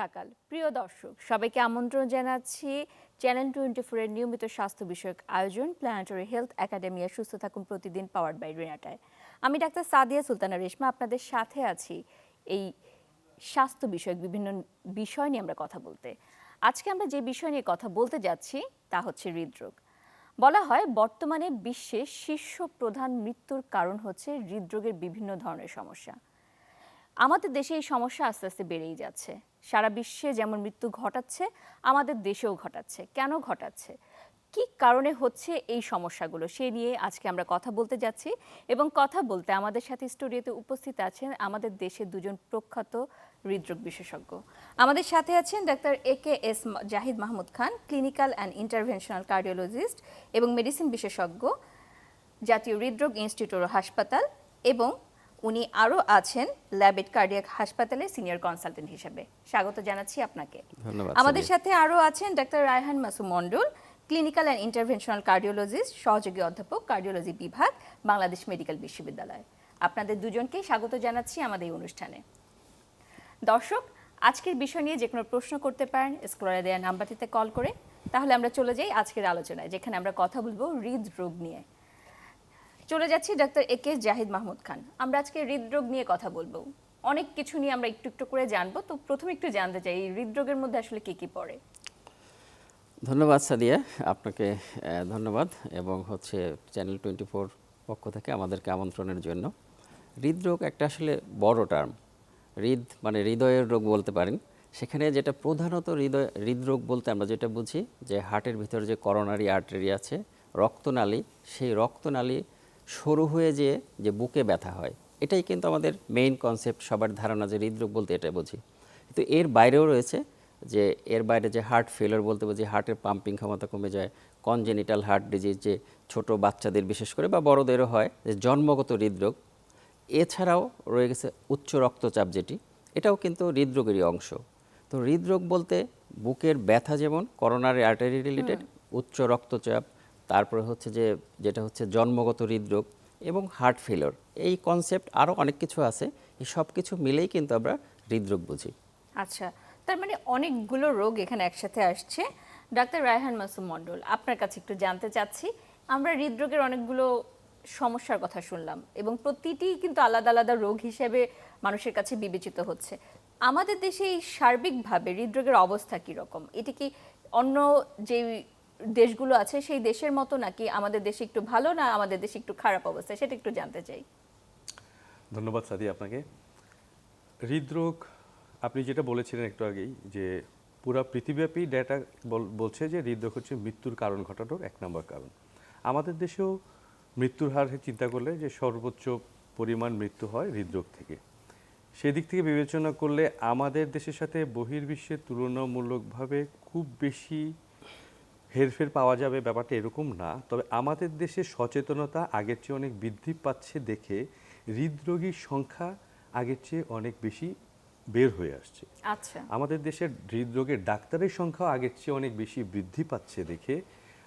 সকাল প্রিয় দর্শক, সবাইকে আমন্ত্রণ জানাচ্ছি চ্যানেল টোয়েন্টি ফোরের নিয়মিত স্বাস্থ্য বিষয়ক আয়োজন প্ল্যানেটরি হেলথ একাডেমিয়া সুস্থ থাকুন প্রতিদিন পাওয়ার বাই রেনাটায় আমি ডাক্তার সাদিয়া সুলতানা রেশমা, আপনাদের সাথে আছি এই স্বাস্থ্য বিষয়ক বিভিন্ন বিষয় নিয়ে আমরা কথা বলতে। আজকে আমরা যে বিষয় নিয়ে কথা বলতে যাচ্ছি তা হচ্ছে হৃদরোগ। বলা হয় বর্তমানে বিশ্বে শীর্ষ প্রধান মৃত্যুর কারণ হচ্ছে হৃদরোগের বিভিন্ন ধরনের সমস্যা। আমাদের দেশে এই সমস্যা আস্তে আস্তে বেড়েই যাচ্ছে। সারা বিশ্বে যেমন মৃত্যু ঘটাচ্ছে, আমাদের দেশেও ঘটাচ্ছে। কেন ঘটাচ্ছে? কি কারণে হচ্ছে এই সমস্যাগুলো? সে নিয়ে আজকে আমরা কথা বলতে যাচ্ছি এবং কথা বলতে আমাদের সাথে স্টুডিওতে উপস্থিত আছেন আমাদের দেশের দুজন প্রখ্যাত হৃদরোগ বিশেষজ্ঞ। আমাদের সাথে আছেন doctor A K S Zahid Mahmud Khan, clinical and interventional cardiologist এবং মেডিসিন বিশেষজ্ঞ, জাতীয় হৃদরোগ ইনস্টিটিউট হাসপাতাল এবং উনি আরও আছেন ল্যাবেট কার্ডিয়াক হাসপাতালের সিনিয়র কনসালটেন্ট হিসেবে। স্বাগত জানাচ্ছি আপনাকে। ধন্যবাদ আমাদের সাথে আরও আছেন doctor Raihan Masu Mondal clinical and interventional cardiologist সহযোগী অধ্যাপক কার্ডিওলজি বিভাগ বাংলাদেশ মেডিকেল বিশ্ববিদ্যালয়। আপনাদের দুজনকেই স্বাগত জানাচ্ছি আমাদের এই অনুষ্ঠানে। দর্শক আজকের বিষয় নিয়ে যে কোনো প্রশ্ন করতে পারেন স্ক্রলে দেওয়া নাম্বারটিতে কল করে। তাহলে আমরা চলে যাই আজকের আলোচনায় যেখানে আমরা কথা বলব হৃদরোগ নিয়ে। চলে যাচ্ছি doctor A K Zahid Mahmud Khan. আমরা আজকে হৃদরোগ নিয়ে কথা বলব। অনেক কিছু নিয়ে আমরা একটু একটু করে জানব। তো প্রথমে একটু জানতে চাই, এই হৃদরোগের মধ্যে আসলে কি কি পড়ে? ধন্যবাদ, সাদিয়া। আপনাকে ধন্যবাদ এবং হচ্ছে চ্যানেল টোয়েন্টি ফোর পক্ষ থেকে আমাদেরকে আমন্ত্রণের জন্য। হৃদরোগ একটা আসলে বড় টার্ম। হৃদ মানে হৃদয়ের রোগ বলতে পারেন। সেখানে যেটা প্রধানত হৃদয়, হৃদরোগ বলতে আমরা যেটা বুঝি, যে হার্টের ভিতরে যে করোনারি আর্টারি আছে, রক্তনালী, সেই রক্তনালী সরু হয়ে যেয়ে যে বুকে ব্যথা হয় এটাই কিন্তু আমাদের মেইন কনসেপ্ট সবার ধারণা যে হৃদরোগ বলতে এটা বুঝি। কিন্তু এর বাইরেও রয়েছে যে এর বাইরে যে হার্ট ফেলার বলতে বুঝি হার্টের পাম্পিং ক্ষমতা কমে যায় কনজেনিটাল হার্ট ডিজিজ যে ছোট বাচ্চাদের বিশেষ করে বা বড়দেরও হয় যে জন্মগত হৃদরোগ। এছাড়াও রয়ে গেছে উচ্চ রক্তচাপ যেটি এটাও কিন্তু হৃদরোগেরই অংশ। তো হৃদরোগ বলতে বুকের ব্যথা যেমন করোনারি আর্টারি রিলেটেড উচ্চ রক্তচাপ তারপরে হচ্ছে যে, যেটা হচ্ছে জন্মগত হৃদরোগ এবং হার্ট ফেলিওর এই কনসেপ্ট আরও অনেক কিছু আছে। এই সব কিছু মিলেই কিন্তু আমরা হৃদরোগ বুঝি। আচ্ছা তার মানে অনেকগুলো রোগ এখানে একসাথে আসছে। ডাক্তার রায়হান মাসুম মন্ডল আপনার কাছে একটু জানতে চাচ্ছি। আমরা হৃদরোগের অনেকগুলো সমস্যার কথা শুনলাম এবং প্রতিটি কিন্তু আলাদা আলাদা রোগ হিসেবে মানুষের কাছে বিবেচিত হচ্ছে। আমাদের দেশে এই সার্বিকভাবে হৃদরোগের অবস্থা কী রকম এটি কি অন্য যে দেশগুলো আছে, সেই দেশের মতো নাকি আমাদের দেশে একটু ভালো না আমাদের দেশে একটু খারাপ অবস্থা? সেটা একটু জানতে চাই। ধন্যবাদ সাদি আপনাকে। হৃদরোগ, আপনি যেটা বলেছিলেন একটু আগেই যে পুরা পৃথিবীব্যাপী ডেটা বলছে যে হৃদরোগ হচ্ছে মৃত্যুর কারণ ঘটানোর এক নম্বর কারণ। আমাদের দেশেও মৃত্যুর হার চিন্তা করলে যে সর্বোচ্চ পরিমাণ মৃত্যু হয় হৃদরোগ থেকে। সেদিক থেকে বিবেচনা করলে আমাদের দেশের সাথে বহির্বিশ্বের তুলনামূলকভাবে খুব বেশি হেরফের পাওয়া যাবে ব্যাপারটা এরকম না। তবে আমাদের দেশে সচেতনতা আগের চেয়ে অনেক বৃদ্ধি পাচ্ছে দেখে হৃদরোগীর সংখ্যা আগের চেয়ে অনেক বেশি বের হয়ে আসছে। আচ্ছা। আমাদের দেশের হৃদরোগের ডাক্তারের সংখ্যা আগের চেয়ে অনেক বেশি বৃদ্ধি পাচ্ছে দেখে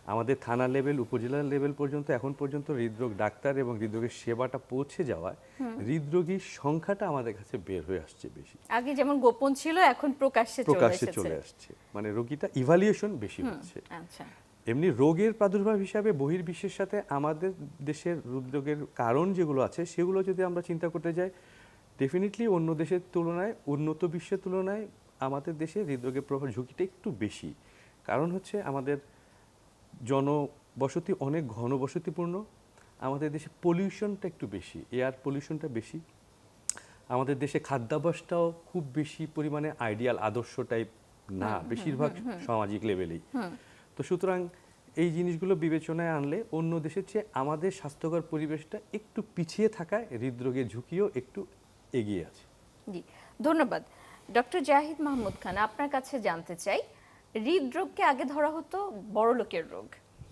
আমাদের থানা লেভেল উপজেলা লেভেল পর্যন্ত এখন পর্যন্ত হৃদরোগ ডাক্তার এবং হৃদরোগের সেবাটা পৌঁছে যাওয়ায় হৃদরোগীর সংখ্যাটা আমাদের কাছে বের হয়ে আসছে বেশি। আগে যেমন গোপন ছিল এখন প্রকাশ্যে চলে প্রকাশ্যে চলে আসছে। মানে রোগীটা ইভালুয়েশন বেশি হচ্ছে। আচ্ছা। এমনি রোগের প্রাদুর্ভাব হিসাবে বহির্বিশ্বের সাথে আমাদের দেশের হৃদরোগের কারণ যেগুলো আছে সেগুলো যদি আমরা চিন্তা করতে যাই ডেফিনেটলি অন্য দেশের তুলনায় উন্নত বিশ্বের তুলনায় আমাদের দেশে হৃদরোগের প্রভাব ঝুঁকিটা একটু বেশি। কারণ হচ্ছে আমাদের জনবসতি অনেক ঘনবসতিপূর্ণ। আমাদের দেশে পলিউশনটা একটু বেশি এয়ার পলিউশনটা বেশি। আমাদের দেশে খাদ্যাভ্যাসটাও খুব বেশি পরিমাণে আইডিয়াল আদর্শ টাইপ না বেশিরভাগ সামাজিক লেভেলেই তো সুতরাং এই জিনিসগুলো বিবেচনায় আনলে অন্য দেশের চেয়ে আমাদের স্বাস্থ্যকর পরিবেশটা একটু পিছিয়ে থাকায় হৃদরোগের ঝুঁকিও একটু এগিয়ে আছে। জি ধন্যবাদ। ডক্টর জাহিদ মাহমুদ খান আপনার কাছে জানতে চাই হৃদরোগকে আগে ধরা হতো বড় লোকের রোগ।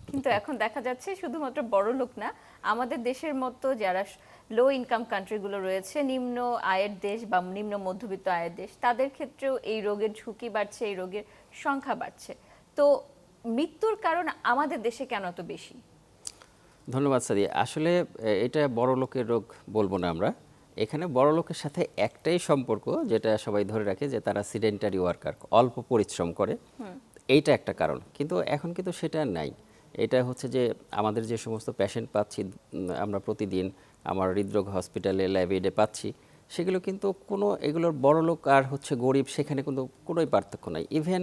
কিন্তু এখন দেখা যাচ্ছে শুধুমাত্র বড় লোক না, আমাদের দেশের মতো যারা লো ইনকাম কান্ট্রিগুলো রয়েছে, নিম্ন আয়ের দেশ বা নিম্ন মধ্যবিত্ত আয়ের দেশ, তাদের ক্ষেত্রেও এই রোগের ঝুঁকি বাড়ছে, এই রোগের সংখ্যা বাড়ছে। তো মৃত্যুর কারণ আমাদের দেশে কেন এত বেশি? ধন্যবাদ সাদি আসলে এটা বড় লোকের রোগ বলব না আমরা। এখানে বড় লোকের সাথে একটাই সম্পর্ক যেটা সবাই ধরে রাখে যে তারা সিডেন্টারি ওয়ার্কার অল্প পরিশ্রম করে। এইটা একটা কারণ। কিন্তু এখন কিন্তু সেটা নাই। এটা হচ্ছে যে আমাদের যে সমস্ত পেশেন্ট পাচ্ছি আমরা প্রতিদিন আমার হৃদরোগ হসপিটালে ল্যাবেডে পাচ্ছি সেগুলো কিন্তু কোনো এগুলোর বড় লোক আর হচ্ছে গরিব সেখানে কিন্তু কোনোই পার্থক্য নাই। ইভেন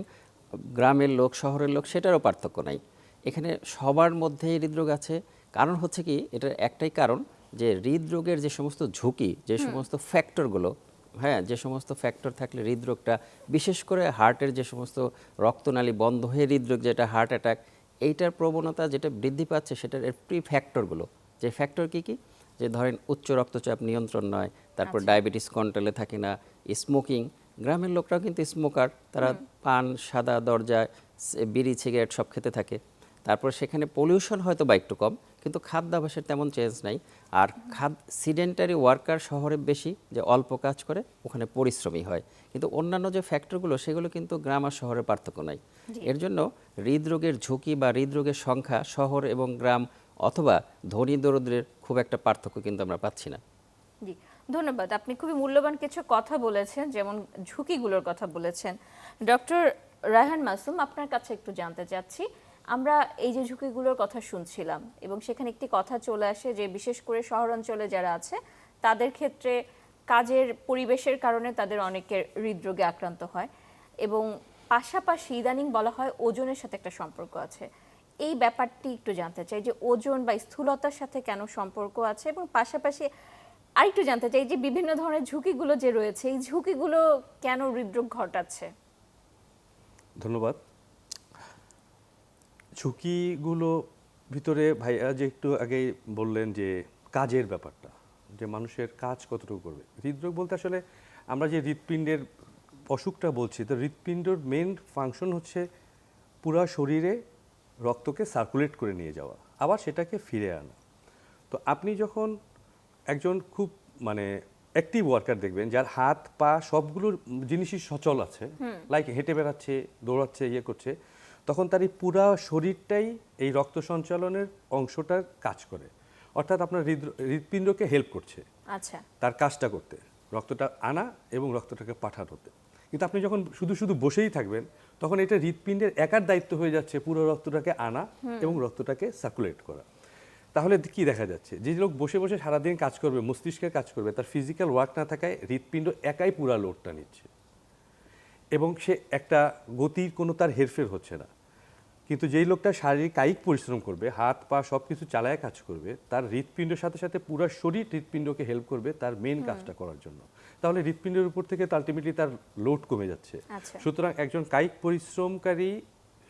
গ্রামের লোক শহরের লোক সেটারও পার্থক্য নাই। এখানে সবার মধ্যেই হৃদরোগ আছে। কারণ হচ্ছে কি এটার একটাই কারণ যে হৃদরোগের যে সমস্ত ঝুঁকি যে সমস্ত ফ্যাক্টরগুলো হ্যাঁ যে সমস্ত ফ্যাক্টর থাকলে হৃদরোগটা বিশেষ করে হার্টের যে সমস্ত রক্তনালী বন্ধ হয়ে হৃদরোগ যেটা হার্ট অ্যাটাক এইটার প্রবণতা যেটা বৃদ্ধি পাচ্ছে সেটার এর প্রি ফ্যাক্টরগুলো যে ফ্যাক্টর কি কি? যে ধরেন উচ্চ রক্তচাপ নিয়ন্ত্রণ নয় তারপর ডায়াবেটিস কন্ট্রোলে থাকে না স্মোকিং গ্রামের লোকরাও কিন্তু স্মোকার তারা পান সাদা দরজায় বিড়ি সিগারেট সব খেতে থাকে। তারপর সেখানে পলিউশন হয়তো বা একটু কম কিন্তু খাদ্যাভ্যাসের তেমন চেঞ্জ নাই। আর খাদ সিডেন্টারি ওয়ার্কার শহরে বেশি যে অল্প কাজ করে ওখানে পরিশ্রমী হয়। কিন্তু অন্যান্য যে ফ্যাক্টরগুলো সেগুলো কিন্তু গ্রাম আর শহরের পার্থক্য নাই। এর জন্য হৃদরোগের ঝুঁকি বা হৃদরোগের সংখ্যা শহর এবং গ্রাম অথবা ধনী দরিদ্রের খুব একটা পার্থক্য কিন্তু আমরা পাচ্ছি না। জি ধন্যবাদ। আপনি খুবই মূল্যবান কিছু কথা বলেছেন যেমন ঝুঁকিগুলোর কথা বলেছেন। ডক্টর রায়হান মাসুম আপনার কাছে একটু জানতে চাচ্ছি আমরা এই যে ঝুঁকিগুলোর কথা শুনছিলাম এবং সেখানে একটি কথা চলে আসে যে বিশেষ করে শহর অঞ্চলে যারা আছে, তাদের ক্ষেত্রে কাজের পরিবেশের কারণে তাদের অনেকের হৃদরোগে আক্রান্ত হয় এবং পাশাপাশি ইদানিং বলা হয় ওজনের সাথে একটা সম্পর্ক আছে। এই ব্যাপারটি একটু জানতে চাই যে ওজন বা স্থূলতার সাথে কেন সম্পর্ক আছে এবং পাশাপাশি আরেকটু জানতে চাই যে বিভিন্ন ধরনের ঝুঁকিগুলো যে রয়েছে, এই ঝুঁকিগুলো কেন হৃদরোগ ঘটাচ্ছে? ধন্যবাদ। ঝুঁকিগুলো ভিতরে ভাইয়া যে একটু আগে বললেন যে কাজের ব্যাপারটা যে মানুষের কাজ কতটুকু করবে। হৃদরোগ বলতে আসলে আমরা যে হৃৎপিণ্ডের অসুখটা বলছি তো হৃৎপিণ্ডর মেন ফাংশন হচ্ছে পুরা শরীরে রক্তকে সার্কুলেট করে নিয়ে যাওয়া আবার সেটাকে ফিরে আনা। তো আপনি যখন একজন খুব মানে অ্যাক্টিভ ওয়ার্কার দেখবেন যার হাত পা সবগুলো জিনিসই সচল আছে লাইক হেঁটে বেড়াচ্ছে দৌড়াচ্ছে ইয়ে করছে তখন তার এই পুরা শরীরটাই এই রক্ত সঞ্চালনের অংশটার কাজ করে। অর্থাৎ আপনার হৃদ হৃৎপিণ্ডকে হেল্প করছে। আচ্ছা। তার কাজটা করতে রক্তটা আনা এবং রক্তটাকে পাঠানোতে কিন্তু আপনি যখন শুধু শুধু বসেই থাকবেন তখন এটা হৃৎপিণ্ডের একার দায়িত্ব হয়ে যাচ্ছে পুরো রক্তটাকে আনা এবং রক্তটাকে সার্কুলেট করা। তাহলে কি দেখা যাচ্ছে? যে লোক বসে বসে সারাদিন কাজ করবে মস্তিষ্কের কাজ করবে তার ফিজিক্যাল ওয়ার্ক না থাকায় হৃৎপিণ্ড একাই পুরা লোডটা নিচ্ছে। এবং সে একটা গতির কোনো তার হেরফের হচ্ছে না। কিন্তু যেই লোকটা শারীরিক কায়িক পরিশ্রম করবে হাত পা সব কিছু চালায় কাজ করবে তার হৃৎপিণ্ডের সাথে সাথে পুরো শরীর হৃৎপিণ্ডকে হেল্প করবে তার মেন কাজটা করার জন্য। তাহলে হৃৎপিণ্ডের উপর থেকে আলটিমেটলি তার লোড কমে যাচ্ছে। আচ্ছা। সুতরাং একজন কায়িক পরিশ্রমকারী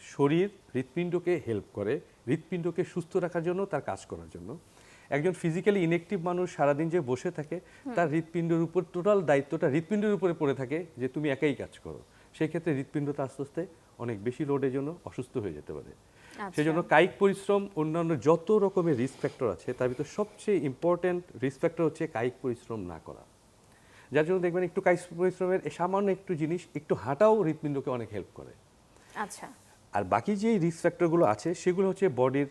শরীর হৃৎপিণ্ডকে হেল্প করে হৃৎপিণ্ডকে সুস্থ রাখার জন্য তার কাজ করার জন্য। একজন ফিজিক্যালি ইনএক্টিভ মানুষ সারাদিন যে বসে থাকে তার হৃৎপিণ্ডের উপর টোটাল দায়িত্বটা হৃৎপিণ্ডের উপরে পড়ে থাকে যে তুমি একাই কাজ করো। সেই ক্ষেত্রে হৃৎপিণ্ডটা আস্তে আস্তে অনেক বেশি লোডের জন্য অসুস্থ হয়ে যেতে পারে। আচ্ছা। সেই জন্য কায়িক পরিশ্রম অন্যান্য যত রকমের রিস্ক ফ্যাক্টর আছে তার ভিতর সবচেয়ে ইম্পর্ট্যান্ট রিস্ক ফ্যাক্টর হচ্ছে কায়িক পরিশ্রম না করা। যার জন্য দেখবেন একটু কায়িক পরিশ্রমের সামান্য একটু জিনিস একটু হাঁটাও হৃৎপিণ্ডকে অনেক হেল্প করে। আচ্ছা। আর বাকি যে রিস্ক ফ্যাক্টরগুলো আছে সেগুলো হচ্ছে বডির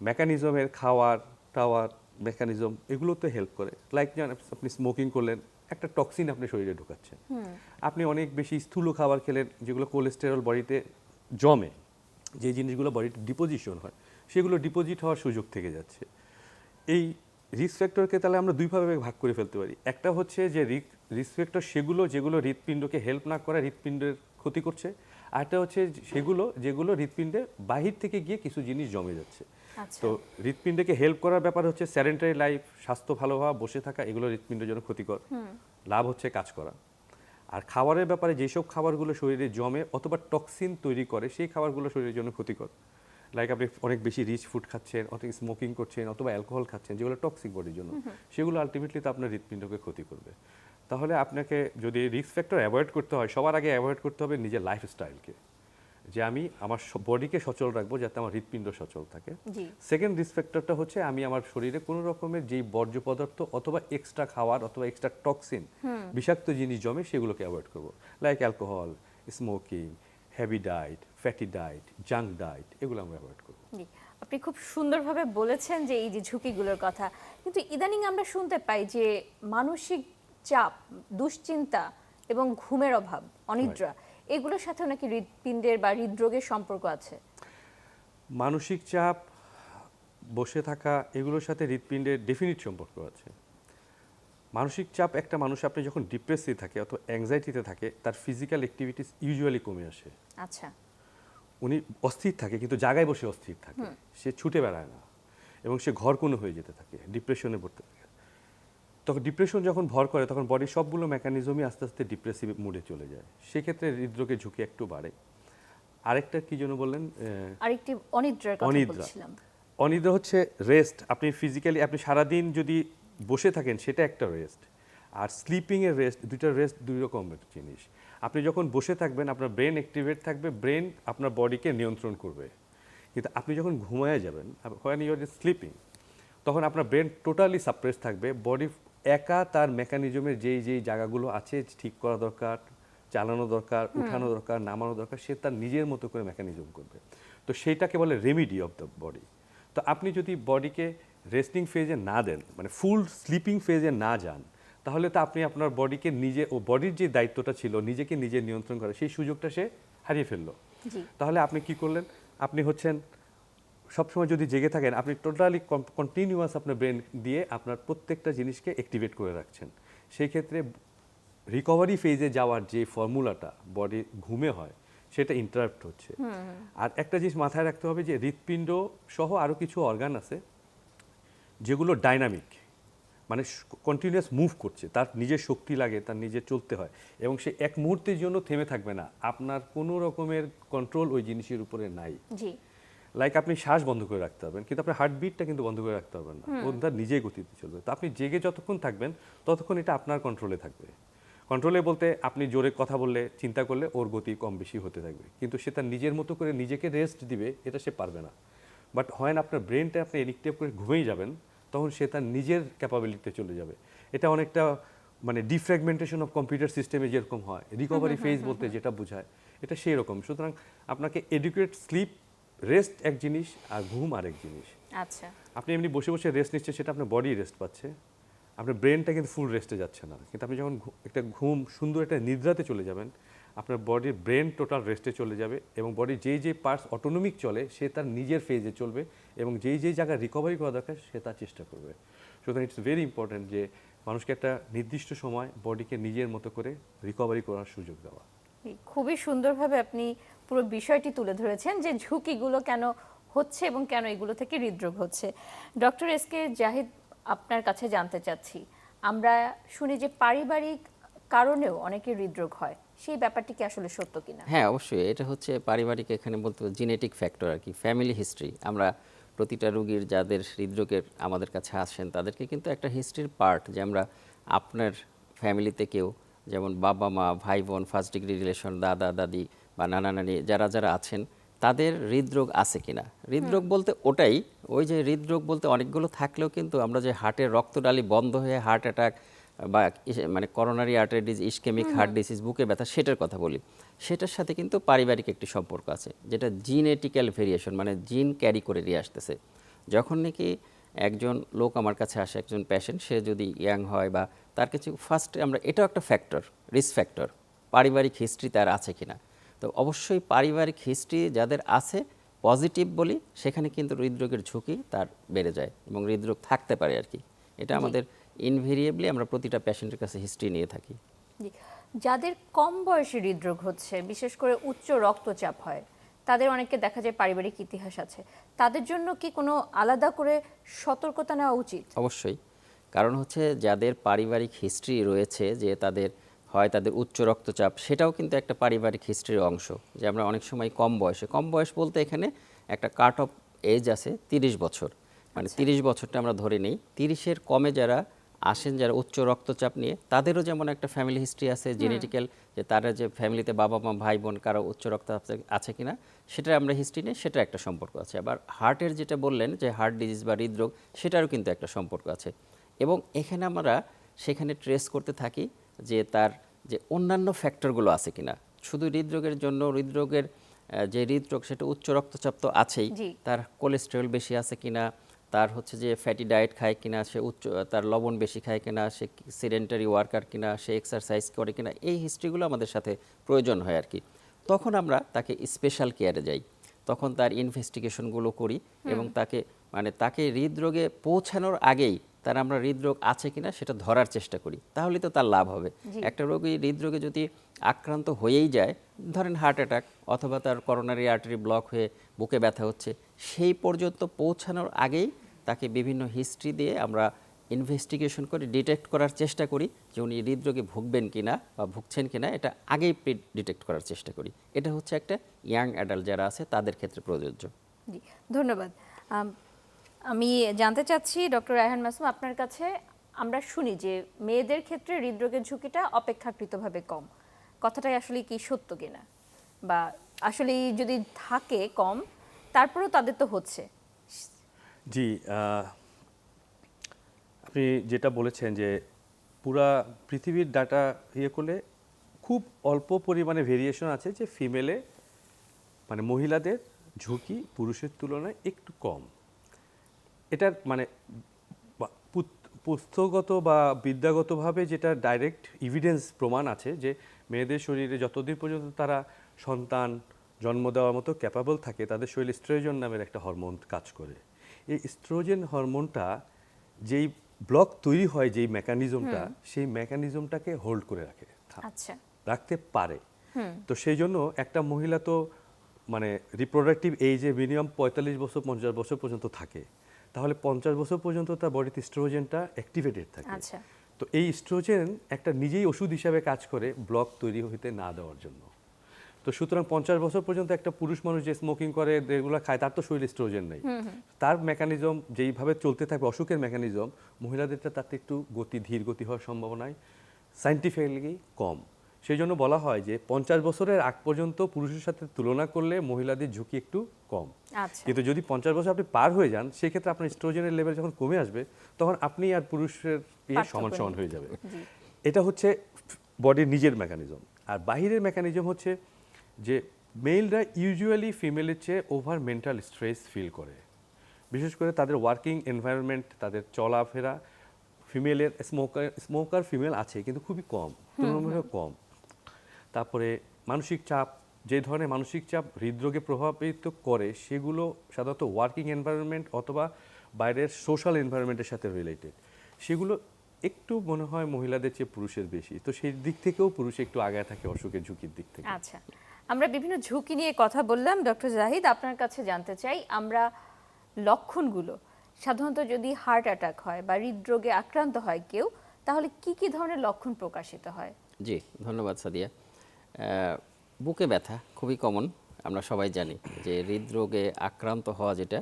মেকানিজমের খাওয়ার টাওয়ার মেকানিজম এগুলোতে হেল্প করে। লাইক আপনি স্মোকিং করলেন একটা টক্সিন আপনি শরীরে ঢোকাচ্ছেন। আপনি অনেক বেশি স্থূল খাবার খেলেন যেগুলো কোলেস্টেরল বডিতে জমে যে জিনিসগুলো বডিতে ডিপোজিশন হয় সেগুলো ডিপোজিট হওয়ার সুযোগ থেকে যাচ্ছে। এই রিস্ক ফ্যাক্টরকে তাহলে আমরা দুইভাবে ভাগ করে ফেলতে পারি। একটা হচ্ছে যে রিস্ক ফ্যাক্টর সেগুলো যেগুলো হৃৎপিণ্ডকে হেল্প না করে হৃৎপিণ্ডের ক্ষতি করছে আরেকটা হচ্ছে সেগুলো যেগুলো হৃৎপিণ্ডে বাহির থেকে গিয়ে কিছু জিনিস জমে যাচ্ছে। আচ্ছা। তো হৃৎপিণ্ডকে হেল্প করার ব্যাপার হচ্ছে স্যারেন্টারি লাইফ স্বাস্থ্য ভালো হওয়া বসে থাকা এগুলো হৃৎপিণ্ডের জন্য ক্ষতিকর। লাভ হচ্ছে কাজ করা। আর খাবারের ব্যাপারে যেসব খাবারগুলো শরীরে জমে অথবা টক্সিন তৈরি করে সেই খাবারগুলো শরীরের জন্য ক্ষতিকর। লাইক আপনি অনেক বেশি রিচ ফুড খাচ্ছেন অথবা স্মোকিং করছেন অথবা অ্যালকোহল খাচ্ছেন যেগুলো টক্সিক বডির জন্য সেগুলো আলটিমেটলি তো আপনার হৃৎপিণ্ডকে ক্ষতি করবে। তাহলে আপনাকে যদি রিস্ক ফ্যাক্টর অ্যাভয়েড করতে হয় সবার আগে অ্যাভয়েড করতে হবে নিজের লাইফস্টাইলকে যে আমি আমার বডিকে সচল রাখব যাতে আমার হৃৎপিণ্ড সচল থাকে। সেকেন্ড রিস্ক ফ্যাক্টরটা হচ্ছে আমি আমার শরীরে কোনো রকমের যেই বর্জ্য পদার্থ অথবা এক্সট্রা খাওয়ার অথবা এক্সট্রা টক্সিন বিষাক্ত জিনিস জমে সেগুলোকে অ্যাভয়েড করব। Like alcohol smoking heavy diet fatty diet junk diet এগুলো আমরা অ্যাভয়েড করব। আপনি খুব সুন্দরভাবে বলেছেন যে এই যে ঝুঁকিগুলোর কথা। কিন্তু ইদানিং আমরা শুনতে পাই যে মানসিক চাপ দুশ্চিন্তা এবং ঘুমের অভাব অনিদ্রা এগুলোর সাথেও নাকি হৃদপিণ্ডের বা হৃদরোগের সম্পর্ক আছে? মানসিক চাপ বসে থাকা এগুলোর সাথে হৃৎপিণ্ডের ডেফিনিট সম্পর্ক আছে। মানসিক চাপ একটা মানুষ আপনি যখন ডিপ্রেসি থাকে অথবা অ্যাংজাইটিতে থাকে তার ফিজিক্যাল অ্যাক্টিভিটিস ইউজুয়ালি কমে আসে। আচ্ছা। উনি অস্থির থাকে কিন্তু জায়গায় বসে অস্থির থাকে। সে ছুটে বেড়ায় না এবং সে ঘর কোনো হয়ে যেতে থাকে ডিপ্রেশনে পড়তে থাকে। তখন ডিপ্রেশন যখন ভর করে তখন বডির সবগুলো মেকানিজমই আস্তে আস্তে ডিপ্রেসিভ মুডে চলে যায়। সেক্ষেত্রে হৃদরোগের ঝুঁকি একটু বাড়ে। আরেকটা কি জন্য বললেন? আরেকটি অনিদ্রার কথা অনিদ্রা। অনিদ্রা হচ্ছে রেস্ট আপনি ফিজিক্যালি আপনি সারাদিন যদি বসে থাকেন সেটা একটা রেস্ট আর স্লিপিংয়ের রেস্ট দুইটা রেস্ট দুই রকমের জিনিস। আপনি যখন বসে থাকবেন আপনার ব্রেন অ্যাক্টিভেট থাকবে ব্রেন আপনার বডিকে নিয়ন্ত্রণ করবে। কিন্তু আপনি যখন ঘুমায় যাবেন হোয়েন ইউর স্লিপিং তখন আপনার ব্রেন টোটালি সাপ্রেস থাকবে বডি একা তার মেকানিজমের যেই যেই জায়গাগুলো আছে ঠিক করা দরকার চালানো দরকার উঠানো দরকার নামানো দরকার সে তার নিজের মতো করে মেকানিজম করবে। তো সেইটাকে বলে রেমিডি অফ দ্য বডি তো আপনি যদি বডিকে রেস্টিং ফেজে না দেন মানে ফুল স্লিপিং ফেজে না যান তাহলে তো আপনি আপনার বডিকে নিজে ও বডির যে দায়িত্বটা ছিল নিজেকে নিজে নিয়ন্ত্রণ করা সেই সুযোগটা সে হারিয়ে ফেলল। তাহলে আপনি কি করলেন? আপনি হচ্ছেন সবসময় যদি জেগে থাকেন আপনি টোটালি কন্টিনিউয়াস আপনার ব্রেন দিয়ে আপনার প্রত্যেকটা জিনিসকে অ্যাক্টিভেট করে রাখছেন। সেই ক্ষেত্রে রিকভারি ফেজে যাওয়ার যে ফর্মুলাটা বডি ঘুমে হয় সেটা ইন্টারাপ্ট হচ্ছে। আর একটা জিনিস মাথায় রাখতে হবে যে হৃৎপিণ্ড সহ আরও কিছু অর্গান আছে যেগুলো ডাইনামিক মানে কন্টিনিউয়াস মুভ করছে। তার নিজের শক্তি লাগে তার নিজে চলতে হয়। এবং সে এক মুহূর্তের জন্য থেমে থাকবে না। আপনার কোনো রকমের কন্ট্রোল ওই জিনিসের উপরে নাই। লাইক আপনি শ্বাস বন্ধ করে রাখতে পারবেন কিন্তু আপনার হার্টবিটটা কিন্তু বন্ধ করে রাখতে পারবেন না। ও তার নিজেই গতিতে চলবে। তো আপনি জেগে যতক্ষণ থাকবেন ততক্ষণ এটা আপনার কন্ট্রোলে থাকবে। কন্ট্রোলে বলতে আপনি জোরে কথা বললে চিন্তা করলে ওর গতি কম বেশি হতে থাকবে। কিন্তু সে তার নিজের মতো করে নিজেকে রেস্ট দিবে এটা সে পারবে না। বাট হয় না আপনার ব্রেনটা আপনি এডিক্টিভ করে ঘুমেই যাবেন তখন সে তার নিজের ক্যাপাবিলিটিতে চলে যাবে। এটা অনেকটা মানে ডিফ্র্যাগমেন্টেশন অফ কম্পিউটার সিস্টেমে যেরকম হয় রিকভারি ফেজ বলতে যেটা বোঝায় এটা সেই রকম। সুতরাং আপনাকে এডুকেট স্লিপ রেস্ট এক জিনিস আর ঘুম আরেক জিনিস। আচ্ছা। আপনি এমনি বসে বসে রেস্ট নিচ্ছে সেটা আপনার বডি রেস্ট পাচ্ছে। আপনার ব্রেনটা কিন্তু ফুল রেস্টে যাচ্ছে না। কিন্তু আপনি যখন একটা ঘুম সুন্দর একটা নিদ্রাতে চলে যাবেন আপনার বডির ব্রেন টোটাল রেস্টে চলে যাবে এবং বডির যেই যেই পার্টস অটোনমিক চলে সে তার নিজের ফেজে চলবে এবং যেই যেই জায়গায় রিকভারি করা দরকার সে তার চেষ্টা করবে। সুতরাং ইটস ভেরি ইম্পর্ট্যান্ট যে মানুষকে একটা নির্দিষ্ট সময় বডিকে নিজের মতো করে রিকভারি করার সুযোগ দেওয়া। খুবই সুন্দরভাবে আপনি পুরো বিষয়টি তুলে ধরেছেন যে ঝুঁকিগুলো কেন হচ্ছে এবং কেন এগুলো থেকে হৃদরোগ হচ্ছে। ডক্টর এস কে জাহিদ, আপনার কাছে জানতে চাচ্ছি। আমরা শুনি যে পারিবারিক কারণেও অনেকের হৃদরোগ হয়। সেই ব্যাপারটি কি আসলে সত্য কিনা? হ্যাঁ অবশ্যই। এটা হচ্ছে পারিবারিক এখানে বলতে জিনেটিক ফ্যাক্টর আর কি ফ্যামিলি হিস্ট্রি আমরা প্রতিটা রুগীর যাদের হৃদরোগের আমাদের কাছে আসেন, তাদেরকে কিন্তু একটা হিস্ট্রির পার্ট যে আমরা আপনার ফ্যামিলিতে কেউ, যেমন বাবা মা ভাই বোন ফার্স্ট ডিগ্রি রিলেশন দাদা, দাদি বা নানা নানি যারা যারা আছেন তাদের হৃদরোগ আছে কিনা? হৃদরোগ বলতে ওটাই ওই যে হৃদরোগ বলতে অনেকগুলো থাকলেও কিন্তু আমরা যে হার্টের রক্তনালী বন্ধ হয়ে হার্ট অ্যাটাক বা মানে coronary artery dis ischemic heart disease বুকে ব্যথা সেটার কথা বলি। সেটার সাথে কিন্তু পারিবারিক একটি সম্পর্ক আছে যেটা জিনেটিক্যাল ভেরিয়েশন মানে জিন ক্যারি করে নিয়ে আসতেছে। যখন নাকি একজন লোক আমার কাছে আসে একজন প্যাশেন্ট সে যদি ইয়াং হয় বা তার কিছু ফার্স্ট আমরা এটাও একটা ফ্যাক্টর রিস্ক ফ্যাক্টর পারিবারিক হিস্ট্রি তার আছে কিনা? তো অবশ্যই পারিবারিক হিস্ট্রি যাদের আছে পজিটিভ বলি সেখানে কিন্তু হৃদরোগের ঝুঁকি তার বেড়ে যায় এবং হৃদরোগ থাকতে পারে আর কি এটা আমাদের ইনভেরিয়েবলি আমরা প্রতিটা পেশেন্টের কাছে হিস্ট্রি নিয়ে থাকি। যাদের কম বয়সে হৃদরোগ হচ্ছে বিশেষ করে উচ্চ রক্তচাপ হয় তাদের অনেকে দেখা যায় পারিবারিক ইতিহাস আছে তাদের জন্য কি কোনো আলাদা করে সতর্কতা নেওয়া উচিত? অবশ্যই। কারণ হচ্ছে যাদের পারিবারিক হিস্ট্রি রয়েছে যে তাদের হয় তাদের উচ্চ রক্তচাপ সেটাও কিন্তু একটা পারিবারিক হিস্ট্রির অংশ যে আমরা অনেক সময় কম বয়সে কম বয়স বলতে এখানে একটা কাট অফ এজ আছে তিরিশ বছর। মানে তিরিশ বছরটা আমরা ধরে নিই। তিরিশের কমে যারা আসেন যারা উচ্চ রক্তচাপ নিয়ে তাদেরও যেমন একটা ফ্যামিলি হিস্ট্রি আছে জেনেটিক্যাল যে তারা যে ফ্যামিলিতে বাবা মা ভাই বোন কারও উচ্চ রক্তচাপ আছে- কিনা সেটা আমরা হিস্ট্রি নিই সেটা একটা সম্পর্ক আছে। আবার হার্টের যেটা বললেন যে হার্ট ডিজিজ বা হৃদরোগ সেটারও কিন্তু একটা সম্পর্ক আছে। এবং এখানে আমরা সেখানে ট্রেস করতে থাকি যে তার যে অন্যান্য ফ্যাক্টরগুলো আছে কিনা। শুধু হৃদরোগের জন্য হৃদরোগের যে হৃদরোগ সেটা উচ্চ রক্তচাপ তো আছেই। তার কোলেস্টেরল বেশি আছে কিনা তার হচ্ছে যে ফ্যাটি ডায়েট খায় কিনা সে উচ্চ তার লবণ বেশি খায় কিনা সে সিডেন্টারি ওয়ার্কার কিনা সে এক্সারসাইজ করে কিনা এই হিস্ট্রিগুলো আমাদের সাথে প্রয়োজন হয় আর কি। তখন আমরা তাকে স্পেশাল কেয়ারে যাই। তখন তার ইনভেস্টিগেশনগুলো করি এবং তাকে মানে তাকে হৃদরোগে পৌঁছানোর আগেই তার আমরা হৃদরোগ আছে কিনা সেটা ধরার চেষ্টা করি তাহলে তো তার লাভ হবে। একটা রোগী হৃদরোগে যদি আক্রান্ত হয়েই যায় ধরেন হার্ট অ্যাটাক অথবা তার করোনারি আর্টারি ব্লক হয়ে বুকে ব্যথা হচ্ছে সেই পর্যন্ত পৌঁছানোর আগেই তাকে বিভিন্ন হিস্ট্রি দিয়ে আমরা ইনভেস্টিগেশন করে ডিটেক্ট করার চেষ্টা করি যে উনি হৃদরোগে ভুগবেন কিনা বা ভুগছেন কিনা এটা আগেই ডিটেক্ট করার চেষ্টা করি। এটা হচ্ছে একটা ইয়াং অ্যাডাল্ট যারা আছে তাদের ক্ষেত্রে প্রযোজ্য। জি ধন্যবাদ। আম, জানতে চাচ্ছি ডক্টর রায়হান মাসুম আপনার কাছে আমরা শুনি যে মেয়েদের ক্ষেত্রে হৃদরোগের ঝুঁকিটা অপেক্ষাকৃতভাবে কম। কথাটাই আসলে কি সত্য কিনা? বা আসলে যদি থাকে কম তারপরেও তাদের তো হচ্ছে। জি আপনি যেটা বলেছেন যে পুরা পৃথিবীর ডাটা ইয়ে করলে খুব অল্প পরিমাণে ভেরিয়েশন আছে যে ফিমেলে মানে মহিলাদের ঝুঁকি পুরুষের তুলনায় একটু কম। এটার মানে পুস্তকগত বা বিদ্যাগতভাবে যেটা ডাইরেক্ট ইভিডেন্স প্রমাণ আছে যে মেয়েদের শরীরে যতদিন পর্যন্ত তারা সন্তান জন্ম দেওয়ার মতো ক্যাপাবল থাকে তাদের শরীরে স্ট্রোজেন নামের একটা হরমোন কাজ করে। এই স্ট্রোজেন হরমোনটা যেই ব্লক তৈরি হয় যেই মেকানিজমটা সেই মেকানিজমটাকে হোল্ড করে রাখে। আচ্ছা। রাখতে পারে। তো সেই জন্য একটা মহিলা তো মানে রিপ্রোডাক্টিভ এইজে মিনিমাম পঁয়তাল্লিশ বছর পঞ্চাশ বছর পর্যন্ত থাকে। তাহলে পঞ্চাশ বছর পর্যন্ত তার বডিতে স্ট্রোজেনটা অ্যাক্টিভেটেড থাকে। আচ্ছা। তো এই স্ট্রোজেন একটা নিজেই ওষুধ হিসাবে কাজ করে ব্লক তৈরি হইতে না দেওয়ার জন্য। তো সুতরাং পঞ্চাশ বছর পর্যন্ত একটা পুরুষ মানুষ যে স্মোকিং করে রেগুলার খায় তার তো শরীরে স্ট্রোজেন নেই। তার মেকানিজম যেইভাবে চলতে থাকবে অসুখের মেকানিজম মহিলাদেরটা তাতে একটু গতি ধীর গতি হওয়ার সম্ভাবনায় সাইন্টিফিক্যালি কম। সেই জন্য বলা হয় যে পঞ্চাশ বছরের আগ পর্যন্ত পুরুষের সাথে তুলনা করলে মহিলাদের ঝুঁকি একটু কম। আচ্ছা। কিন্তু যদি পঞ্চাশ বছর আপনি পার হয়ে যান সেক্ষেত্রে আপনার স্ট্রোজেনের লেভেল যখন কমে আসবে তখন আপনি আর পুরুষের ইয়ে সমান সমান হয়ে যাবে। এটা হচ্ছে বডির নিজের মেকানিজম আর বাহিরের মেকানিজম হচ্ছে যে মেলরা ইউজুয়ালি ফিমেলের চেয়ে ওভার মেন্টাল স্ট্রেস ফিল করে। বিশেষ করে তাদের ওয়ার্কিং এনভায়রনমেন্ট তাদের চলাফেরা ফিমেলের স্মোকার স্মোকার ফিমেল আছে কিন্তু খুবই কম তুলনামূলক কম। তারপরে মানসিক চাপ যে ধরনের মানসিক চাপ হৃদরোগে প্রভাবিত করে সেগুলো সাধারণত ওয়ার্কিং এনভায়রনমেন্ট অথবা বাইরের সোশ্যাল এনভায়রনমেন্টের সাথে রিলেটেড সেগুলো একটু মনে হয় মহিলাদের চেয়ে পুরুষের বেশি। তো সেই দিক থেকেও পুরুষ একটু আগায় থাকে অসুখের ঝুঁকির দিক থেকে। আচ্ছা আমরা বিভিন্ন ঝুঁকি নিয়ে কথা বললাম। ডক্টর জাহিদ আপনার কাছে জানতে চাই আমরা লক্ষণগুলো সাধারণত যদি হার্ট অ্যাটাক হয় বা হৃদরোগে আক্রান্ত হয় কেউ তাহলে কি কি ধরনের লক্ষণ প্রকাশিত হয়? জি ধন্যবাদ সাদিয়া। বুকে ব্যথা খুবই কমন আমরা সবাই জানি যে হৃদরোগে আক্রান্ত হওয়া যেটা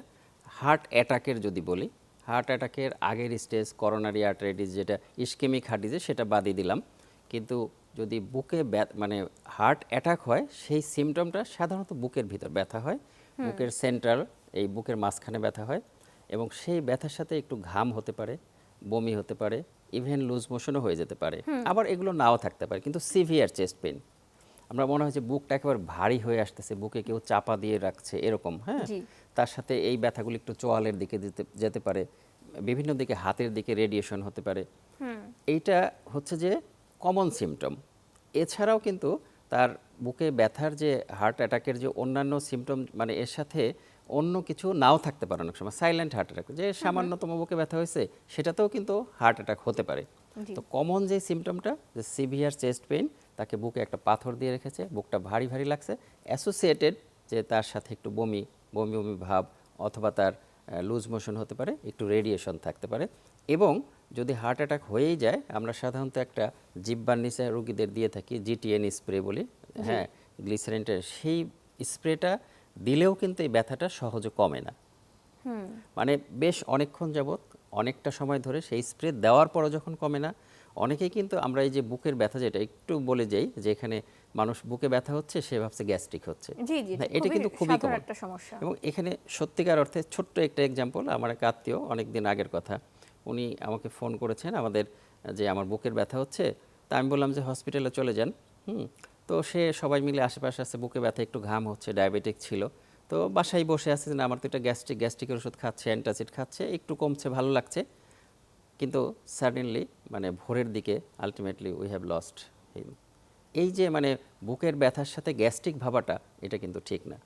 হার্ট অ্যাটাকের যদি বলি হার্ট অ্যাটাকের আগের স্টেজ করোনারি আর্টারাইটিস যেটা ইস্কেমিক হার্ট ডিজিজ সেটা বাদই দিলাম। কিন্তু যদি বুকে মানে হার্ট অ্যাটাক হয় সেই সিমটমটা সাধারণত বুকের ভিতর ব্যথা হয় বুকের সেন্ট্রাল এই বুকের মাঝখানে ব্যথা হয় এবং সেই ব্যথার সাথে একটু ঘাম হতে পারে বমি হতে পারে ইভেন লুজ মোশনও হয়ে যেতে পারে। আবার এগুলো নাও থাকতে পারে কিন্তু সিভিয়ার চেস্ট পেন আমরা মনে হয় যে বুকটা একেবারে ভারী হয়ে আসতেছে বুকে কেউ চাপা দিয়ে রাখছে এরকম হ্যাঁ? তার সাথে এই ব্যথাগুলি একটু চোয়ালের দিকে যেতে পারে বিভিন্ন দিকে হাতের দিকে রেডিয়েশন হতে পারে। এইটা হচ্ছে যে কমন সিমটম এছাড়াও কিন্তু তার বুকে ব্যথার যে হার্ট অ্যাটাকের যে অন্যান্য সিমটম মানে এর সাথে অন্য কিছু নাও থাকতে পারে অনেক সময় সাইলেন্ট হার্ট অ্যাটাক যে সামান্যতম বুকে ব্যথা হয়েছে সেটাতেও কিন্তু হার্ট অ্যাটাক হতে পারে। তো কমন যে সিমটমটা যে সিভিয়ার চেস্ট পেইন তাকে বুকে একটা পাথর দিয়ে রেখেছে বুকটা ভারী ভারী লাগছে। অ্যাসোসিয়েটেড যে তার সাথে একটু বমি বমি বমি ভাব অথবা তার লুজ মোশন হতে পারে একটু রেডিয়েশন থাকতে পারে। এবং যদি হার্ট অ্যাটাক হয়েই যায় আমরা সাধারণত একটা জিব্বার নিচে রোগীদের দিয়ে থাকি জিটিএন স্প্রে বলি। হ্যাঁ গ্লিসারিনটা সেই স্প্রেটা দিলেও কিন্তু এই ব্যথাটা সহজে কমে না। মানে বেশ অনেকক্ষণ যাবত অনেকটা সময় ধরে সেই স্প্রে দেওয়ার পরও যখন কমে না অনেকেই কিন্তু আমরা এই যে বুকের ব্যথা যেটা একটু বলে যাই যে এখানে মানুষ বুকে ব্যথা হচ্ছে সে ভাবছে গ্যাস্ট্রিক হচ্ছে। হ্যাঁ, এটা কিন্তু খুবই একটা সমস্যা। এবং এখানে সত্যিকার অর্থে ছোট্ট একটা এক্সাম্পল আমার এক আত্মীয় অনেক দিন আগের কথা উনি আমাকে ফোন করেছেন আমাদের যে আমার বুকের ব্যথা হচ্ছে তা আমি বললাম যে হসপিটালে চলে যান। হুম তো সে সবাই মিলে আশেপাশে আছে বুকে ব্যথা একটু ঘাম হচ্ছে ডায়াবেটিক ছিল। তো বাসায় বসে আছে যে না, আমার তো এটা গ্যাস্ট্রিক গ্যাস্ট্রিকের ওষুধ খাচ্ছে অ্যান্টাসিড খাচ্ছে একটু কমছে ভালো লাগছে। কিন্তু সাডেনলি মানে ভোরের দিকে ultimately we have lost him এই যে মানে বুকের ব্যথার সাথে গ্যাস্ট্রিক ভাবাটা এটা কিন্তু ঠিক না।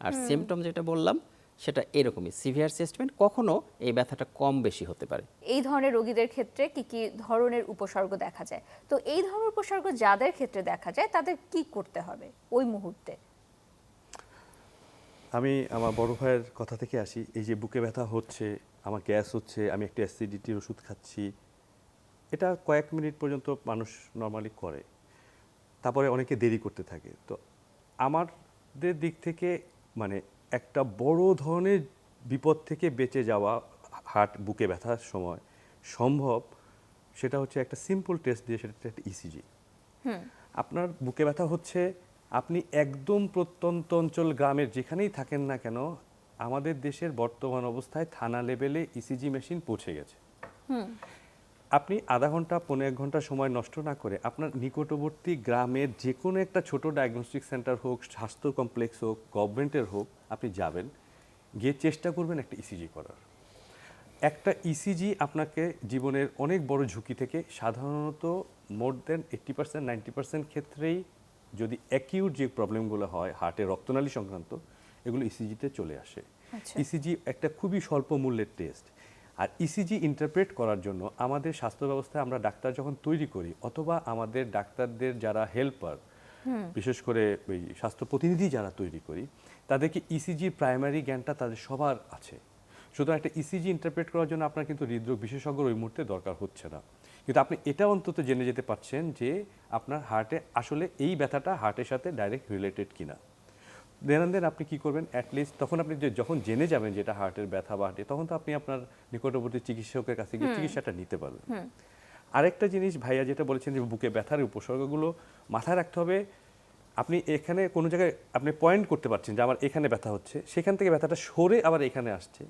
আর সিমটম যেটা বললাম সেটা এরকমই সিভিয়ার সিস্টেমেন্ট কখনো এই ব্যথাটা কম বেশি হতে পারে। এই ধরনের রোগীদের ক্ষেত্রে কি কি ধরনের উপসর্গ দেখা যায়? তো এই ধরনের উপসর্গ যাদের ক্ষেত্রে দেখা যায় তাদের কি করতে হবে ওই মুহূর্তে? আমি আমার বড় ভাইয়ের কথা থেকে আসি এই যে বুকে ব্যথা হচ্ছে আমার গ্যাস হচ্ছে আমি একটা অ্যাসিডিটির ওষুধ খাচ্ছি এটা কয়েক মিনিট পর্যন্ত মানুষ নর্মালি করে। তারপরে অনেকে দেরি করতে থাকে। তো আমাদের দিক থেকে মানে একটা বড় ধরনের বিপদ থেকে বেঁচে যাওয়া হার্ট বুকে ব্যথার সময় সম্ভব সেটা হচ্ছে একটা সিম্পল টেস্ট দিয়ে সেটা একটা ইসিজি আপনার বুকে ব্যথা হচ্ছে আপনি একদম প্রত্যন্ত অঞ্চল গ্রামের যেখানেই থাকেন না কেন আমাদের দেশের বর্তমান অবস্থায় থানা লেভেলে ইসিজি মেশিন পৌঁছে গেছে। আপনি আধা ঘণ্টা পনেরো এক ঘণ্টা সময় নষ্ট না করে আপনার নিকটবর্তী গ্রামের যে কোনো একটা ছোট ডায়াগনস্টিক সেন্টার হোক স্বাস্থ্য কমপ্লেক্স হোক গভর্নমেন্টের হোক আপনি যাবেন গিয়ে চেষ্টা করবেন একটা ইসিজি করার। একটা ইসিজি আপনাকে জীবনের অনেক বড় ঝুঁকি থেকে সাধারণত more than eighty percent ninety percent ক্ষেত্রেই যদি অ্যাকিউট যে প্রবলেমগুলো হয় হার্টে রক্তনালী সংক্রান্ত এগুলো ইসিজিতে চলে আসে। আচ্ছা। ইসিজি একটা খুবই স্বল্প মূল্যের টেস্ট আর ইসিজি ইন্টারপ্রেট করার জন্য আমাদের স্বাস্থ্য ব্যবস্থায় আমরা ডাক্তার যখন তৈরি করি অথবা আমাদের ডাক্তারদের যারা হেল্পার বিশেষ করে ওই স্বাস্থ্য প্রতিনিধি যারা তৈরি করি তাদেরকে ইসিজি প্রাইমারি জ্ঞানটা তাদের সবার আছে। সুতরাং একটা ইসিজি ইন্টারপ্রেট করার জন্য আপনার কিন্তু হৃদরোগ বিশেষজ্ঞর ওই মুহূর্তে দরকার হচ্ছে না। কিন্তু আপনি এটা অন্তত জেনে যেতে পারছেন যে আপনার হার্টে আসলে এই ব্যথাটা হার্টের সাথে ডাইরেক্ট রিলেটেড কিনা। দেন দেন আপনি কি করবেন? অ্যাটলিস্ট তখন আপনি যে- যখন জেনে যাবেন যেটা হার্টের ব্যথা বা হার্টে তখন তো আপনি আপনার নিকটবর্তী চিকিৎসকের কাছে গিয়ে চিকিৎসাটা নিতে পারবেন। আরেকটা জিনিস ভাইয়া যেটা বলেছেন যে বুকে ব্যথার উপসর্গগুলো মাথায় রাখতে হবে। আপনি এখানে কোনো জায়গায় আপনি পয়েন্ট করতে পারছেন যে আমার এখানে ব্যথা হচ্ছে সেখান থেকে ব্যথাটা সরে আবার এখানে আসছে।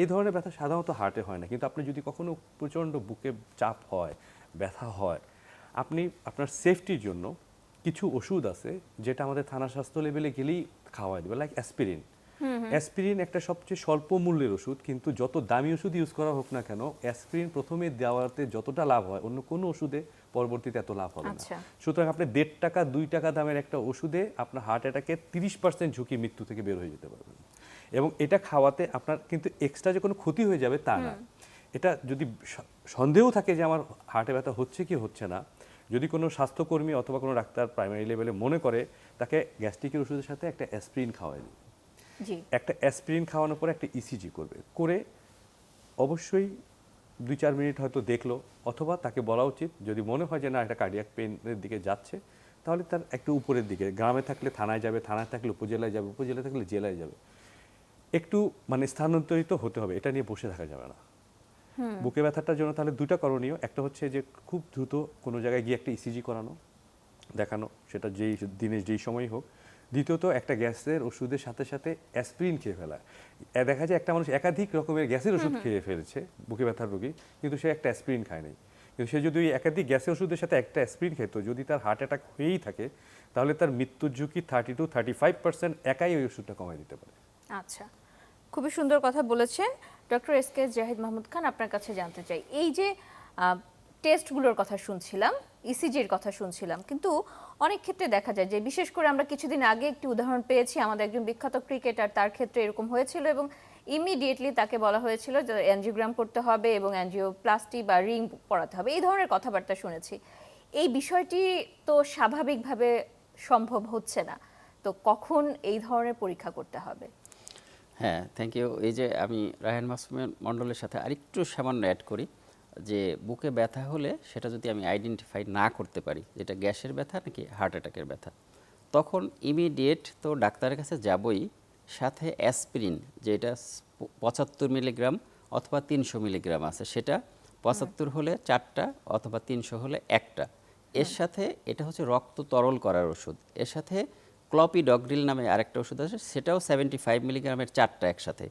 এই ধরনের ব্যথা সাধারণত হার্টে হয় না। কিন্তু আপনি যদি কখনো প্রচণ্ড বুকে চাপ হয় ব্যথা হয় আপনি আপনার সেফটির জন্য কিছু ওষুধ আছে যেটা আমাদের থানা স্বাস্থ্য লেভেলে গেলেই খাওয়াই দেবে লাইক অ্যাসপিরিন অ্যাসপিরিন একটা সবচেয়ে স্বল্প মূল্যের ওষুধ কিন্তু যত দামি ওষুধ ইউজ করা হোক না কেন অ্যাসপিরিন প্রথমে দেওয়াতে যতটা লাভ হয় অন্য কোনো ওষুধে পরবর্তীতে এত লাভ হবে না। আচ্ছা। সুতরাং আপনি দেড় টাকা দুই টাকা দামের একটা ওষুধে আপনার হার্ট অ্যাটাকে তিরিশ পার্সেন্ট ঝুঁকি মৃত্যু থেকে বের হয়ে যেতে পারবেন। এবং এটা খাওয়াতে আপনার কিন্তু এক্সট্রা যে কোনো ক্ষতি হয়ে যাবে তা না। এটা যদি সন্দেহ থাকে যে আমার হার্টে ব্যথা হচ্ছে কি হচ্ছে না যদি কোনো স্বাস্থ্যকর্মী অথবা কোনো ডাক্তার প্রাইমারি লেভেলে মনে করে তাকে গ্যাস্ট্রিকের ওষুধের সাথে একটা অ্যাসপ্রিন খাওয়াই জি। একটা অ্যাসপিরিন খাওয়ানোর পরে একটা ইসিজি করবে। করে অবশ্যই দুই চার মিনিট হয়তো দেখল অথবা তাকে বলা উচিত যদি মনে হয় যে না একটা কার্ডিয়াক পেনের দিকে যাচ্ছে তাহলে তার একটু উপরের দিকে গ্রামে থাকলে থানায় যাবে থানায় থাকলে উপজেলায় যাবে উপজেলায় থাকলে জেলায় যাবে। একটু মানে স্থানান্তরিত হতে হবে এটা নিয়ে বসে থাকা যাবে না। বুকে ব্যথাটার জন্য তাহলে দুটা করণীয় একটা হচ্ছে যে খুব দ্রুত কোনো জায়গায় গিয়ে একটা ইসিজি করানো দেখানো সেটা যেই দিনে যেই সময়ই হোক। দ্বিতীয়ত একটা গ্যাসের ওষুধের সাথে সাথে অ্যাসপিরিন খেয়ে ফেলা। দেখা যায় একটা মানুষ একাধিক রকমের গ্যাসের ওষুধ খেয়ে ফেলেছে বুকে ব্যথার রোগী কিন্তু সে একটা অ্যাসপিরিন খায় নাই। কিন্তু সে যদি একাধিক গ্যাসের ওষুধের সাথে একটা অ্যাসপিরিন খেত যদি তার হার্ট অ্যাটাক হয়েই থাকে তাহলে তার মৃত্যুর ঝুঁকি thirty to thirty five percent একাই ওই ওষুধটা কমায় দিতে পারে। আচ্ছা। খুবই সুন্দর কথা বলেছেন doctor S K Zahid Mahmud Khan, আপনার কাছে জানতে চাই। এই যে টেস্টগুলোর কথা শুনছিলাম ইসিজির কথা শুনছিলাম, কিন্তু অনেক ক্ষেত্রে দেখা যায় যে, বিশেষ করে আমরা কিছুদিন আগে একটি উদাহরণ পেয়েছি, আমাদের একজন বিখ্যাত ক্রিকেটার, তার ক্ষেত্রে এরকম হয়েছিল এবং ইমিডিয়েটলি তাকে বলা হয়েছিল যে অ্যানজিওগ্রাম করতে হবে এবং অ্যানজিওপ্লাস্টি বা রিং পড়াতে হবে, এই ধরনের কথাবার্তা শুনেছি। এই বিষয়টি তো স্বাভাবিকভাবে সম্ভব হচ্ছে না, তো কখন এই ধরনের পরীক্ষা করতে হবে? হ্যাঁ থ্যাংক ইউ এই যে আমি রায়হান মাসুমের মণ্ডলের সাথে আরেকটু সামান্য অ্যাড করি যে বুকে ব্যথা হলে সেটা যদি আমি আইডেন্টিফাই না করতে পারি যেটা গ্যাসের ব্যথা নাকি হার্ট অ্যাটাকের ব্যথা তখন ইমিডিয়েট তো ডাক্তারের কাছে যাবই সাথে অ্যাসপিরিন যেটা পঁচাত্তর মিলিগ্রাম অথবা তিনশো মিলিগ্রাম আছে সেটা পঁচাত্তর হলে চারটা অথবা তিনশো হলে একটা। এর সাথে এটা হচ্ছে রক্ত তরল করার ওষুধ। এর সাথে ক্লপিডগ্রিল নামে আরেকটা ওষুধ আছে সেটাও সেভেন্টি ফাইভ মিলিগ্রামের চারটা একসাথে।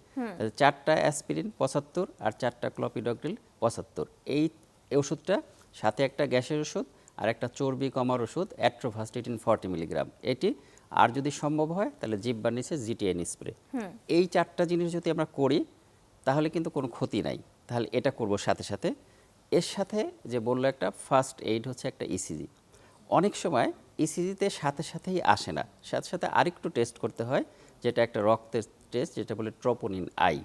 চারটা অ্যাসপিরিন পঁচাত্তর আর চারটা ক্লপিডগ্রিল পঁচাত্তর। এই এই ওষুধটা সাথে একটা গ্যাসের ওষুধ আর একটা চর্বি কমার ওষুধ অ্যাট্রোভাস্টিটিন ফর্টি মিলিগ্রাম এটি আর যদি সম্ভব হয় তাহলে জিব্বার নিচে জিটিএন স্প্রে এই চারটা জিনিস যদি আমরা করি তাহলে কিন্তু কোনো ক্ষতি নাই। তাহলে এটা করব সাথে সাথে। এর সাথে যে বলল একটা ফার্স্ট এইড হচ্ছে একটা ইসিজি অনেক সময় ইসিজিতে সাথে সাথেই আসে না। সাথে সাথে আরেকটু টেস্ট করতে হয়, যেটা একটা রক্তের টেস্ট যেটা বলে ট্রোপোনিন আই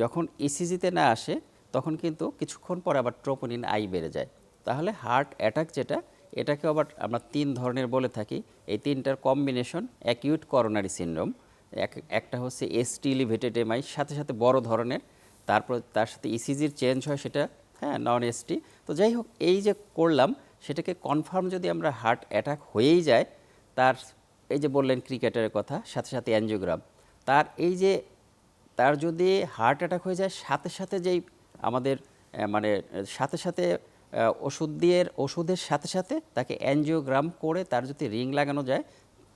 যখন ইসিজিতে না আসে, তখন কিন্তু কিছুক্ষণ পর আবার ট্রোপোনিন আই বেড়ে যায়। তাহলে হার্ট অ্যাটাক যেটা, এটাকে আবার আমরা তিন ধরনের বলে থাকি। এই তিনটার কম্বিনেশন অ্যাকিউট করোনারি সিনড্রোম একটা হচ্ছে এসটি লিভেটেড এমআই সাথে সাথে বড় ধরনের। তারপর তার সাথে ইসিজির চেঞ্জ হয় সেটা হ্যাঁ নন এসটি তো যাই হোক, এই যে করলাম সেটাকে কনফার্ম যদি আমরা হার্ট অ্যাটাক হয়েই যায় তার এই যে বললেন ক্রিকেটারের কথা সাথে সাথে অ্যানজিওগ্রাম তার এই যে তার যদি হার্ট অ্যাটাক হয়ে যায় সাথে সাথে যেই আমাদের মানে সাথে সাথে ওষুধ দিয়ে ওষুধের সাথে সাথে তাকে অ্যানজিওগ্রাম করে তার যদি রিং লাগানো যায়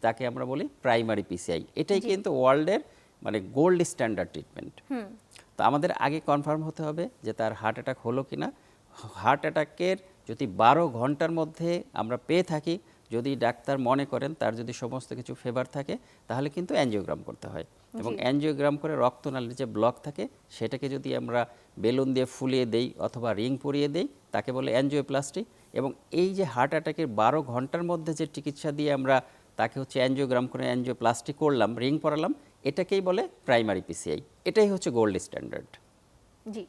তাকে আমরা বলি প্রাইমারি পিসিআই এটাই কিন্তু ওয়ার্ল্ডের মানে গোল্ড স্ট্যান্ডার্ড ট্রিটমেন্ট তো আমাদের আগে কনফার্ম হতে হবে যে তার হার্ট অ্যাটাক হলো কি না হার্ট অ্যাটাকের যদি বারো ঘণ্টার মধ্যে আমরা পেয়ে থাকি যদি ডাক্তার মনে করেন তার যদি সমস্ত কিছু ফেভার থাকে তাহলে কিন্তু অ্যানজিওগ্রাম করতে হয়। এবং অ্যানজিওগ্রাম করে রক্তনালীর যে ব্লক থাকে সেটাকে যদি আমরা বেলুন দিয়ে ফুলিয়ে দেই অথবা রিং পরিয়ে দেই তাকে বলে অ্যানজিওপ্লাস্টি এবং এই যে হার্ট অ্যাটাকের বারো ঘণ্টার মধ্যে যে চিকিৎসা দিয়ে আমরা তাকে হচ্ছে অ্যানজিওগ্রাম করে অ্যানজিওপ্লাস্টি করলাম রিং পরালাম এটাকেই বলে প্রাইমারি পিসিআই এটাই হচ্ছে গোল্ড স্ট্যান্ডার্ড জি।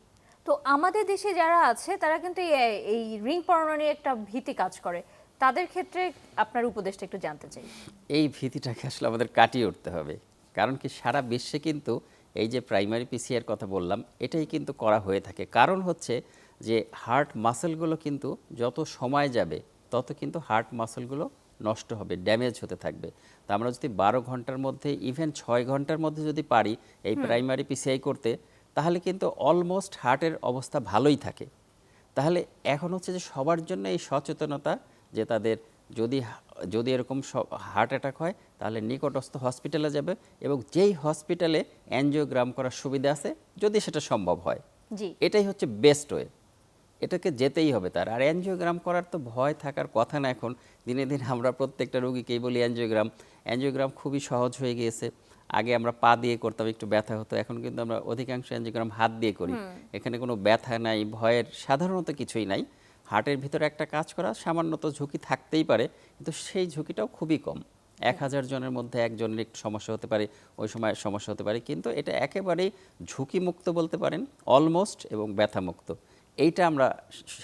তো আমাদের দেশে যারা আছে তারা কিন্তু এই- এই রিং পরানো নিয়ে একটা ভীতি কাজ করে। তাদের ক্ষেত্রে আপনার উপদেশটা একটু জানতে চাই। এই ভীতিটাকে আসলে আমাদের কাটিয়ে উঠতে হবে। কারণ কি সারা বিশ্বে কিন্তু এই যে প্রাইমারি পিসিআর কথা বললাম এটাই কিন্তু করা হয়ে থাকে। কারণ হচ্ছে যে হার্ট মাসেলগুলো কিন্তু যত সময় যাবে তত কিন্তু হার্ট মাসেলগুলো নষ্ট হবে ড্যামেজ হতে থাকবে। তো আমরা যদি বারো ঘণ্টার মধ্যে ইভেন ছয় ঘণ্টার মধ্যে যদি পারি এই প্রাইমারি পিসিআই করতে তাহলে কিন্তু অলমোস্ট হার্টের অবস্থা ভালোই থাকে। তাহলে এখন হচ্ছে যে সবার জন্য এই সচেতনতা যে তাদের যদি যদি এরকম হার্ট অ্যাটাক হয় তাহলে নিকটস্থ হসপিটালে যাবে এবং যেই হসপিটালে অ্যানজিওগ্রাম করার সুবিধা আছে যদি সেটা সম্ভব হয়। জি। এটাই হচ্ছে বেস্ট ওয়ে এটাকে যেতেই হবে তার। আর অ্যানজিওগ্রাম করার তো ভয় থাকার কথা না এখন। দিনে দিনে আমরা প্রত্যেকটা রোগীকেই বলি অ্যানজিওগ্রাম অ্যানজিওগ্রাম খুবই সহজ হয়ে গিয়েছে। আগে আমরা পা দিয়ে করতাম একটু ব্যথা হতো। এখন কিন্তু আমরা অধিকাংশ অ্যানজিওগ্রাম হাত দিয়ে করি। এখানে কোনো ব্যথা নাই ভয়ের সাধারণত কিছুই নাই। হার্টের ভিতরে একটা কাজ করা সামান্য তো ঝুঁকি থাকতেই পারে কিন্তু সেই ঝুঁকিটাও খুবই কম। এক হাজার জনের মধ্যে একজনের একটু সমস্যা হতে পারে ওই সময় সমস্যা হতে পারে কিন্তু এটা একেবারেই ঝুঁকিমুক্ত বলতে পারেন অলমোস্ট এবং ব্যথামুক্ত। এইটা আমরা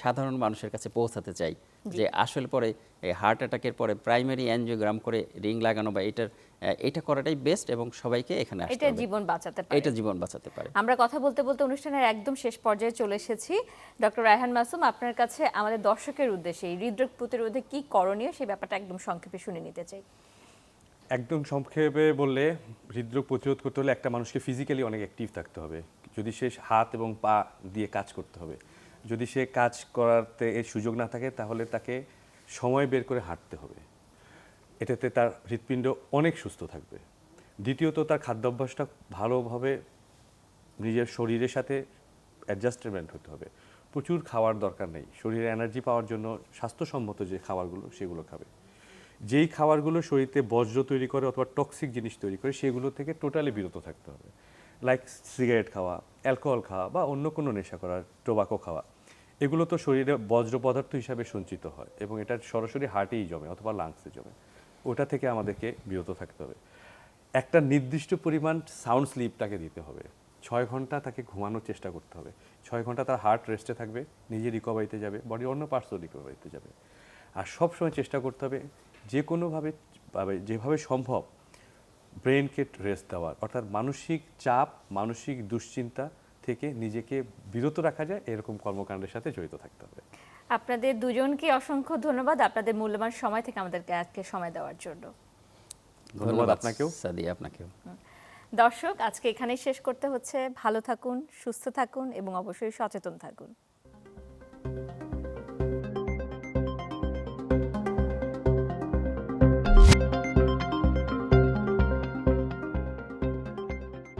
সাধারণ মানুষের কাছে পৌঁছাতে চাই। যে আসলে পরে এই হার্ট অ্যাটাকের পরে প্রাইমারি অ্যানজিওগ্রাম করে রিং লাগানো বা এটার এটা করাটাই বেস্ট এবং সবাইকে এখানে আসতে এটা জীবন বাঁচাতে পারে। এটা জীবন বাঁচাতে পারে। আমরা কথা বলতে বলতে অনুষ্ঠানের একদম শেষ পর্যায়ে চলে এসেছি। ডক্টর রায়হান মাসুম আপনার কাছে আমাদের দর্শকের উদ্দেশ্যে এই হৃদরোগ প্রতিরোধে কি করণীয় সেই ব্যাপারটা একদম সংক্ষেপে শুনে নিতে চাই। একদম সংক্ষেপে বললে হৃদরোগ প্রতিরোধ করতে হলে একটা মানুষকে ফিজিক্যালি অনেক অ্যাক্টিভ থাকতে হবে। যদি সে হাত এবং পা দিয়ে কাজ করতে হবে। যদি সে কাজ করাতে এর সুযোগ না থাকে, তাহলে তাকে সময় বের করে হাঁটতে হবে। এটাতে তার হৃৎপিণ্ড অনেক সুস্থ থাকবে। দ্বিতীয়ত, তার খাদ্যাভ্যাসটা ভালোভাবে নিজের শরীরের সাথে অ্যাডজাস্টমেন্ট হতে হবে। প্রচুর খাওয়ার দরকার নেই। শরীরে এনার্জি পাওয়ার জন্য স্বাস্থ্যসম্মত যে খাবারগুলো, সেগুলো খাবে। যেই খাবারগুলো শরীরে বজ্র তৈরি করে অথবা টক্সিক জিনিস তৈরি করে, সেগুলো থেকে টোটালি বিরত থাকতে হবে। লাইক সিগারেট খাওয়া অ্যালকোহল খাওয়া বা অন্য কোনো নেশা করা টোবাকো খাওয়া, এগুলো তো শরীরে বজ্র পদার্থ হিসাবে সঞ্চিত হয় এবং এটা সরাসরি হার্টেই জমে অথবা লাংসে জমে। ওটা থেকে আমাদেরকে বিরত থাকতে হবে। একটা নির্দিষ্ট পরিমাণ সাউন্ড স্লিপটাকে দিতে হবে। ছয় ঘণ্টা তাকে ঘুমানোর চেষ্টা করতে হবে। ছয় ঘণ্টা তার হার্ট রেস্টে থাকবে, নিজে রিকভারিতে যাবে বডির অন্য পার্টসও রিকভারিতে যাবে। আর সবসময় চেষ্টা করতে হবে যে কোনোভাবে যেভাবে সম্ভব ব্রেনকে রেস্ট দেওয়ার। অর্থাৎ মানসিক চাপ মানসিক দুশ্চিন্তা থেকে নিজেকে বিরত রাখা যায় এরকম কর্মকাণ্ডের সাথে জড়িত থাকতে হবে। আপনাদের দুজনকে অসংখ্য ধন্যবাদ আপনাদের মূল্যবান সময় থেকে আমাদেরকে আজকে সময় দেওয়ার জন্য। ধন্যবাদ আপনাকেও। সাদিয়া আপনাকেও। দর্শক আজকে এখানেই শেষ করতে হচ্ছে। ভালো থাকুন সুস্থ থাকুন এবং অবশ্যই সচেতন থাকুন।